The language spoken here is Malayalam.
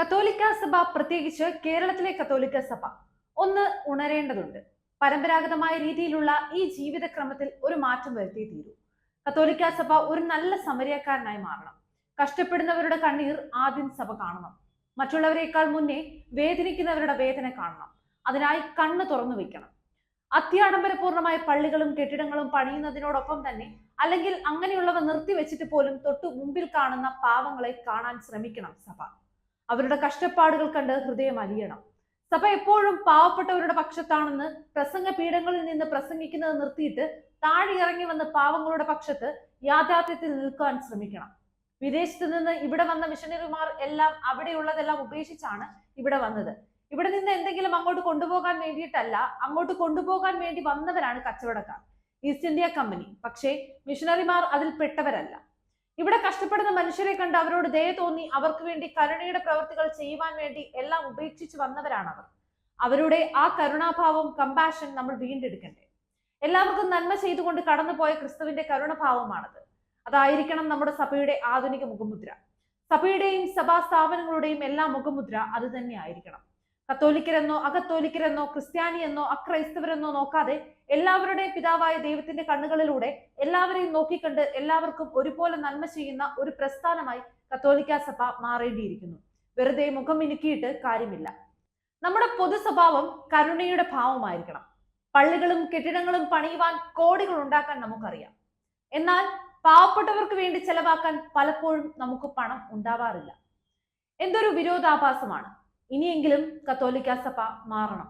കത്തോലിക്ക സഭ പ്രത്യേകിച്ച് കേരളത്തിലെ കത്തോലിക്ക സഭ ഒന്ന് ഉണരേണ്ടതുണ്ട്. പരമ്പരാഗതമായ രീതിയിലുള്ള ഈ ജീവിതക്രമത്തിൽ ഒരു മാറ്റം വരുത്തി തീരൂ. കത്തോലിക്ക സഭ ഒരു നല്ല സമരക്കാരനായി മാറണം. കഷ്ടപ്പെടുന്നവരുടെ കണ്ണീർ ആദ്യം സഭ കാണണം. മറ്റുള്ളവരെക്കാൾ മുന്നേ വേദനിക്കുന്നവരുടെ വേദന കാണണം. അതിനായി കണ്ണ് തുറന്നു വെക്കണം. അത്യാഡംബരപൂർണമായ പള്ളികളും കെട്ടിടങ്ങളും പണിയുന്നതിനോടൊപ്പം തന്നെ അല്ലെങ്കിൽ അങ്ങനെയുള്ളവ നിർത്തിവെച്ചിട്ട് പോലും തൊട്ടു മുമ്പിൽ കാണുന്ന പാവങ്ങളെ കാണാൻ ശ്രമിക്കണം സഭ. അവരുടെ കഷ്ടപ്പാടുകൾ കണ്ട് ഹൃദയം അലിയണം. സഭ എപ്പോഴും പാവപ്പെട്ടവരുടെ പക്ഷത്താണെന്ന് പ്രസംഗ പീഠങ്ങളിൽ നിന്ന് പ്രസംഗിക്കുന്നത് നിർത്തിയിട്ട് താഴെ ഇറങ്ങി വന്ന് പാവങ്ങളുടെ പക്ഷത്ത് യാഥാർത്ഥ്യത്തിൽ നിൽക്കാൻ ശ്രമിക്കണം. വിദേശത്ത് നിന്ന് ഇവിടെ വന്ന മിഷനറിമാർ എല്ലാം അവിടെയുള്ളതെല്ലാം ഉപേക്ഷിച്ചാണ് ഇവിടെ വന്നത്. ഇവിടെ നിന്ന് എന്തെങ്കിലും അങ്ങോട്ട് കൊണ്ടുപോകാൻ വേണ്ടിയിട്ടല്ല അങ്ങോട്ട് കൊണ്ടുപോകാൻ വേണ്ടി വന്നവരാണ് കച്ചവടക്കാർ. East India company. പക്ഷേ മിഷനറിമാർ അതിൽ പെട്ടവരല്ല ഇവിടെ കഷ്ടപ്പെടുന്ന മനുഷ്യരെ കണ്ട് അവരോട് ദയ തോന്നി അവർക്ക് വേണ്ടി കരുണയുടെ പ്രവർത്തികൾ ചെയ്യുവാൻ വേണ്ടി എല്ലാം ഉപേക്ഷിച്ച് വന്നവരാണ് അവർ അവരുടെ ആ കരുണാഭാവം കമ്പാഷൻ നമ്മൾ വീണ്ടെടുക്കണ്ടേ. എല്ലാവർക്കും നന്മ ചെയ്തുകൊണ്ട് കടന്നുപോയ ക്രിസ്തുവിന്റെ കരുണഭാവമാണത്. അതായിരിക്കണം നമ്മുടെ സഭയുടെ ആധുനിക മുഖമുദ്ര. സഭയുടെയും സഭാ സ്ഥാപനങ്ങളുടെയും എല്ലാ മുഖമുദ്ര അത് തന്നെ ആയിരിക്കണം. കത്തോലിക്കരെന്നോ അകത്തോലിക്കരെന്നോ ക്രിസ്ത്യാനിയെന്നോ അക്രൈസ്തവരെന്നോ നോക്കാതെ എല്ലാവരുടെയും പിതാവായ ദൈവത്തിന്റെ കണ്ണുകളിലൂടെ എല്ലാവരെയും നോക്കിക്കണ്ട് എല്ലാവർക്കും ഒരുപോലെ നന്മ ചെയ്യുന്ന ഒരു പ്രസ്ഥാനമായി കത്തോലിക്ക സഭ മാറേണ്ടിയിരിക്കുന്നു. വെറുതെ മുഖം മിനുക്കിയിട്ട് കാര്യമില്ല. നമ്മുടെ പൊതുസ്വഭാവം കരുണയുടെ ഭാവമായിരിക്കണം. പള്ളികളും കെട്ടിടങ്ങളും പണിയുവാൻ കോടികൾ ഉണ്ടാക്കാൻ നമുക്കറിയാം. എന്നാൽ പാവപ്പെട്ടവർക്ക് വേണ്ടി ചെലവാക്കാൻ പലപ്പോഴും നമുക്ക് പണം ഉണ്ടാവാറില്ല. എന്തൊരു വിരോധാഭാസമാണ്. ഇനിയെങ്കിലും കത്തോലിക്ക സഭ മാറണം.